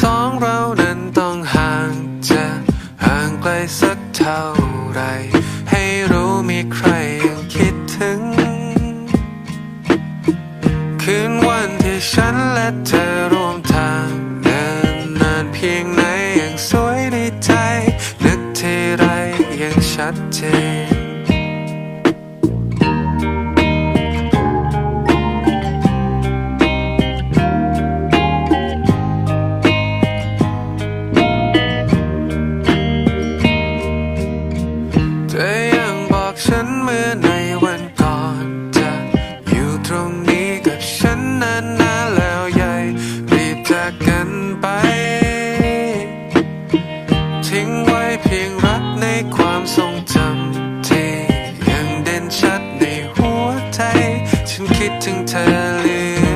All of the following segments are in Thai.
สองเรานั้นต้องห่างจะห่างไกลสักเท่าไร ให้รู้มีใครยังคิดถึง คืนวันที่ฉันและเธอร่วมทางเดินนานเพียงไหนยังสวยในใจ นึกทีไรยังชัดเจน ฉันนานแล้วใหญ่รีบจากกันไป ทิ้งไว้เพียงรักในความทรงจำที่ยังเด่นชัดในหัวใจ ฉันคิดถึงเธอเหลือย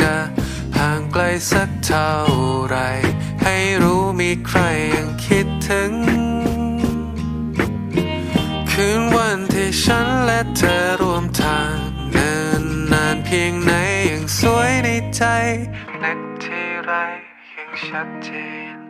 จะห่างไกลสักเท่าไร ให้รู้มีใครยังคิดถึง คืนวันที่ฉันและเธอร่วมทางเดินนานเพียงไหนยังสวยในใจนึกที่ไรยังชัดเจน